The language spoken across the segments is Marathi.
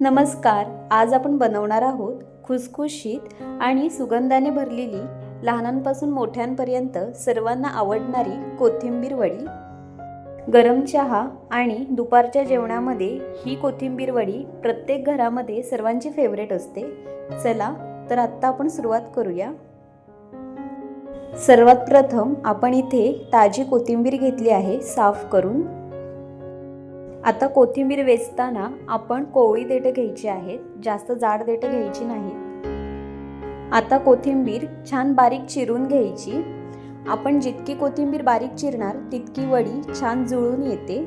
नमस्कार आज आपण बनवणार आहोत खुसखुशीत आणि सुगंधाने भरलेली लहानांपासून मोठ्यांपर्यंत सर्वांना आवडणारी कोथिंबीर वडी. गरम चहा आणि दुपारच्या जेवणामध्ये ही कोथिंबीर वडी प्रत्येक घरामध्ये सर्वांची फेवरेट असते. चला तर आत्ता आपण सुरुवात करूया. सर्वात प्रथम आपण इथे ताजी कोथिंबीर घेतली आहे साफ करून. आता कोथिंबीर वेचताना आपण कोवळी देठं घ्यायची आहेत. जास्त जाड देठं घ्यायची नाहीत आता कोथिंबीर छान बारीक चिरून घ्यायची. आपण जितकी कोथिंबीर बारीक चिरणार तितकी वडी छान जुळून येते.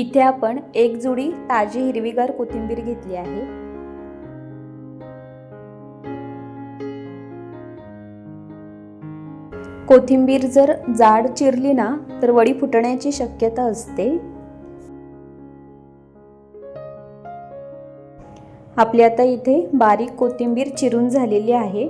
इथे आपण एक जुडी ताजी हिरवीगार कोथिंबीर घेतली आहे. कोथिंबीर जर जाड चिरली ना तर वडी फुटण्याची शक्यता असते. आपली आता इथे बारीक कोथिंबीर चिरून झालेली आहे.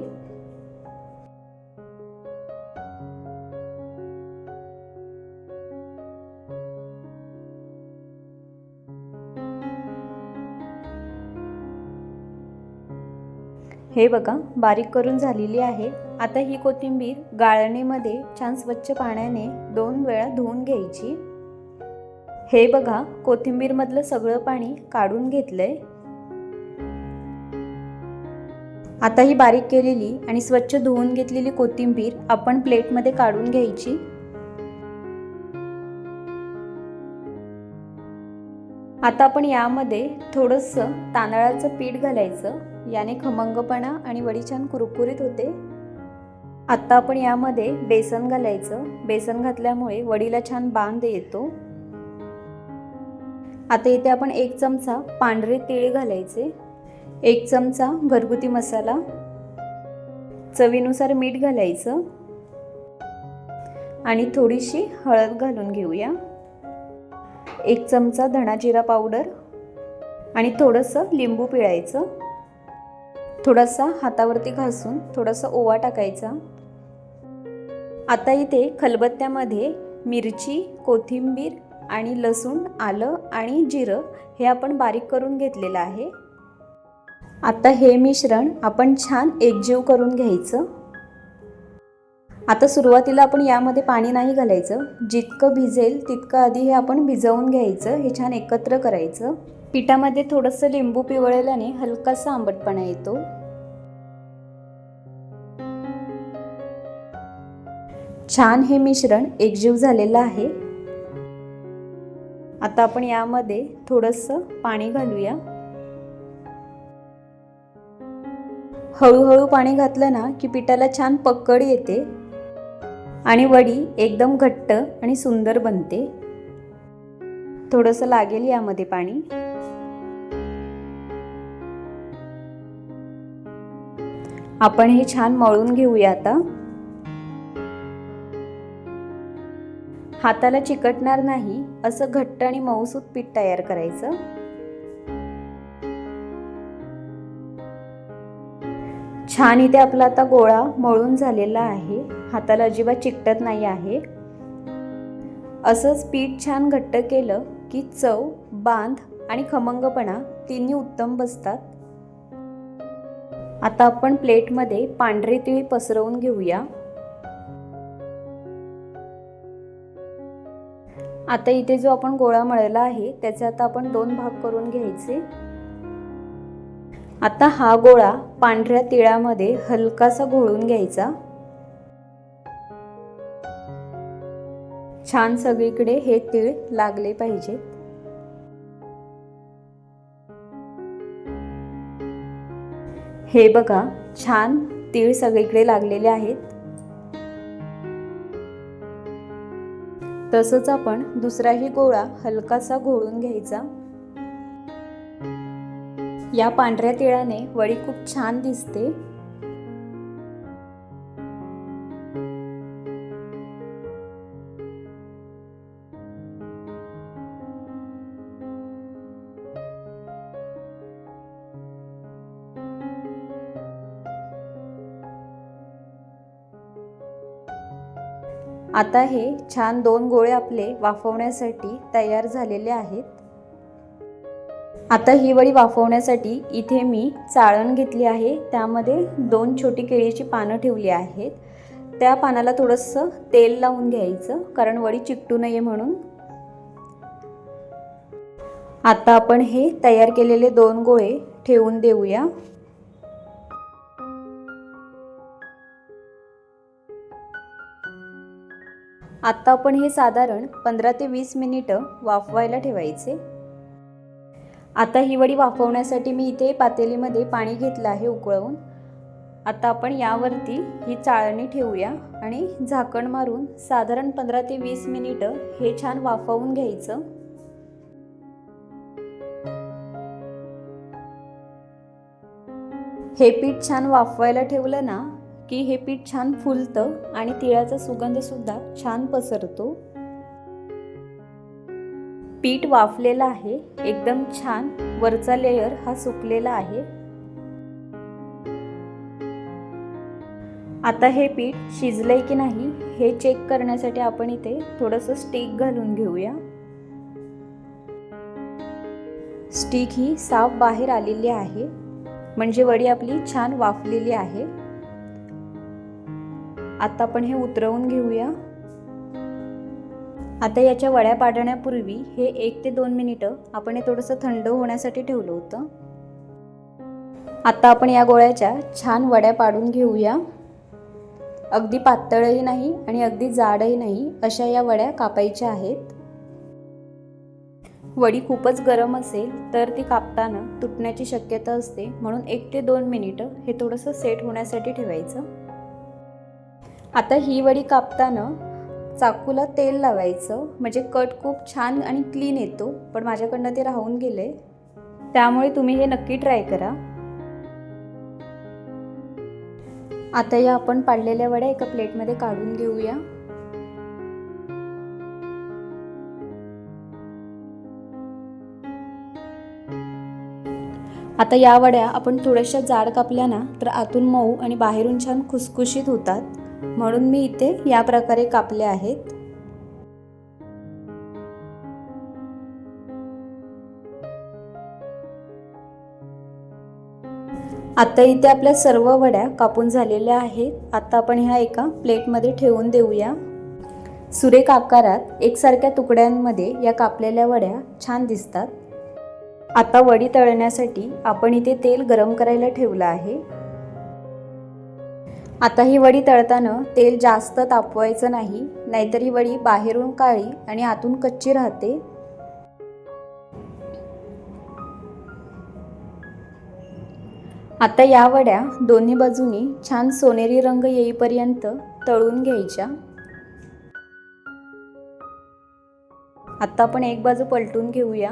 हे बघा बारीक करून झालेली आहे. आता ही कोथिंबीर गाळणीमध्ये छान स्वच्छ पाण्याने दोन वेळा धुवून घ्यायची. हे बघा कोथिंबीरमधलं सगळं पाणी काढून घेतलंय. आता ही बारीक केलेली आणि स्वच्छ धुवून घेतलेली कोथिंबीर आपण प्लेटमध्ये काढून घ्यायची. आता आपण यामध्ये थोडंसं तांदळाचं पीठ घालायचं. याने खमंगपणा आणि वडी छान कुरकुरीत होते. आत्ता आपण यामध्ये बेसन घालायचं. बेसन घातल्यामुळे वडीला छान बांध येतो. आता इथे आपण एक चमचा पांढरे तीळ घालायचे. एक चमचा घरगुती मसाला. चवीनुसार मीठ घालायचं. आणि थोडीशी हळद घालून घेऊया. एक चमचा धणा जिरा पावडर. आणि थोडंसं लिंबू पिळायचं. थोडासा हातावरती घासून थोडासा ओवा टाकायचा. आता इथे खलबत्त्यामध्ये मिरची कोथिंबीर आणि लसूण आलं आणि जिरं हे आपण बारीक करून घेतलेलं आहे. आता हे मिश्रण आपण छान एकजीव करून घ्यायचं. आता सुरुवातीला आपण यामध्ये पाणी नाही घालायचं. जितकं भिजेल तितकं आधी हे आपण भिजवून घ्यायचं. हे छान एकत्र करायचं. पिठामध्ये थोडंसं लिंबू पिवळल्याने हलकासा आंबटपणा येतो. छान हे मिश्रण एकजीव झालेलं आहे. आता आपण यामध्ये थोडंसं पाणी घालूया. हळूहळू पाणी घातलं ना की पिठाला छान पकड येते आणि वडी एकदम घट्ट आणि सुंदर बनते. थोडंसं लागेल यामध्ये पाणी. आपण हे छान मळून घेऊया आता. हाताला चिकटणार नाही असं घट्ट आणि मऊसूत पीठ तयार करायचं. छान इथे आपला आता गोळा मळून झालेला आहे. हाताला अजिबात चिकटत नाही आहे. असंच पीठ छान घट्ट केलं की चव बांध आणि खमंगपणा तिन्ही उत्तम बसतात. आता आपण प्लेटमध्ये पांढरे तिळी पसरवून घेऊया. आता इथे जो आपण गोळा मळला आहे त्याचे आता आपण दोन भाग करून घ्यायचे. आता हा गोळा पांढऱ्या तिळामध्ये हलकासा घोळून घ्यायचा. छान सगळीकडे हे तीळ लागले पाहिजेत हे बघा छान तीळ सगळीकडे लागलेले आहेत. तसंच आपण दुसराही गोळा हलकासा घोळून घ्यायचा. या पांढऱ्या तिळाने वडी खूप छान दिसते. आता हे छान दोन गोळे आपले वाफवण्यासाठी तयार झालेले आहेत. आता ही वडी वाफवण्यासाठी इथे मी चाळण घेतली आहे. त्यामध्ये दोन छोटी केळीची पानं ठेवली आहेत. त्या पानाला थोडंसं तेल लावून घ्यायचं कारण वडी चिकटू नये म्हणून. आता आपण हे तयार केलेले दोन गोळे ठेवून देऊया. आत्ता आपण हे साधारण पंधरा ते वीस मिनिटं वाफवायला ठेवायचे. आता ही वडी वाफवण्यासाठी मी इथे पातेलीमध्ये पाणी घेतलं आहे उकळवून. आता आपण यावरती ही चाळणी ठेवूया आणि झाकण मारून साधारण पंधरा ते वीस मिनिटं हे छान वाफवून घ्यायचं. हे पीठ छान वाफवायला ठेवलं ना की हे पीठ छान फुलतं आणि तिळाचा सुगंधसुद्धा छान पसरतो. पीठ वाफलेलं आहे एकदम छान. वरचा लेयर हा सुकलेला आहे. आता हे पीठ शिजलंय की नाही हे चेक करण्यासाठी आपण इथे थोडंसं स्टिक घालून घेऊया. स्टिक ही साफ बाहेर आलेली आहे. म्हणजे वडी आपली छान वाफलेली आहे. आता आपण हे उतरवून घेऊया. आता याच्या वड्या पाडण्यापूर्वी हे एक ते दोन मिनिटं आपण हे थोडंसं थंड होण्यासाठी ठेवलं होतं. आता आपण या गोळ्याच्या छान वड्या पाडून घेऊया. अगदी पातळही नाही आणि अगदी जाडही नाही अशा या वड्या कापायच्या आहेत. वडी खूपच गरम असेल तर ती कापताना तुटण्याची शक्यता असते म्हणून एक ते दोन मिनिटं हे थोडंसं सेट होण्यासाठी ठेवायचं. आता ही वडी कापताना चाकूला तेल लावायचं. म्हणजे कट खूप छान आणि क्लीन येतो. पण माझ्याकडनं ते राहून गेले. त्यामुळे तुम्ही हे नक्की ट्राय करा. आता या आपण पाडलेल्या वड्या एका प्लेटमध्ये काढून घेऊया. आता या वड्या आपण थोड्याशा जाड कापल्या ना तर आतून मऊ आणि बाहेरून छान खुसखुशीत होतात. म्हणून मी इथे या प्रकारे कापले आहेत. आता इथे आपल्या सर्व वड्या कापून झालेल्या आहेत. आता आपण ह्या एका प्लेटमध्ये ठेवून देऊया. सुरेख आकारात एकसारख्या तुकड्यांमध्ये या कापलेल्या वड्या छान दिसतात. आता वडी तळण्यासाठी आपण इथे तेल गरम करायला ठेवलं आहे. आता ही वडी तळताना तेल जास्त तापवायचं नाही नाहीतर ही वडी बाहेरून काळी आणि आतून कच्ची राहते. आता या वड्या दोन्ही बाजूनी छान सोनेरी रंग येईपर्यंत तळून घ्यायच्या. आता आपण एक बाजू पलटून घेऊया.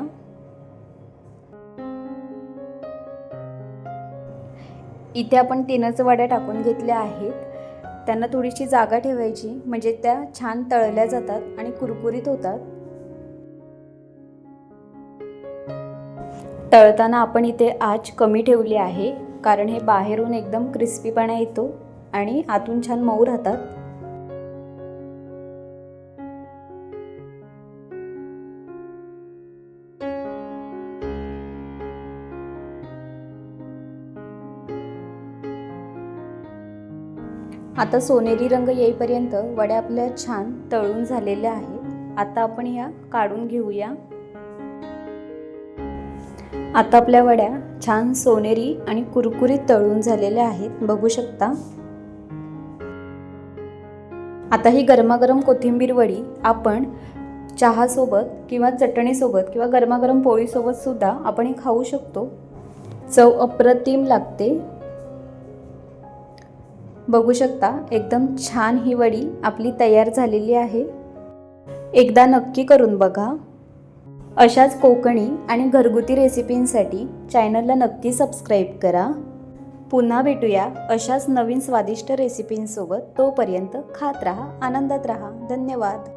इथे आपण तीनच वड्या टाकून घेतल्या आहेत. त्यांना थोडीशी जागा ठेवायची. म्हणजे त्या छान तळल्या जातात आणि कुरकुरीत होतात. तळताना आपण इथे आच कमी ठेवली आहे. कारण हे बाहेरून एकदम क्रिस्पीपणा येतो आणि आतून छान मऊ राहतात. आता सोनेरी रंग येईपर्यंत वड्या आपल्या छान तळून झालेल्या आहेत. आता आपण ह्या काढून घेऊया. आता आपल्या वड्या छान सोनेरी आणि कुरकुरीत तळून झालेल्या आहेत. बघू शकता. आता ही गरमागरम कोथिंबीर वडी आपण चहासोबत किंवा चटणीसोबत किंवा गरमागरम पोळीसोबत सुद्धा आपण हे खाऊ शकतो. चव अप्रतिम लागते. बघू शकता एकदम छान ही वडी आपली तयार झालेली आहे. एकदा नक्की करून बघा. अशाच कोकणी आणि घरगुती रेसिपींसाठी चॅनलला नक्की सबस्क्राईब करा. पुन्हा भेटूया अशाच नवीन स्वादिष्ट रेसिपींसोबत. तोपर्यंत खात राहा आनंदात राहा. धन्यवाद.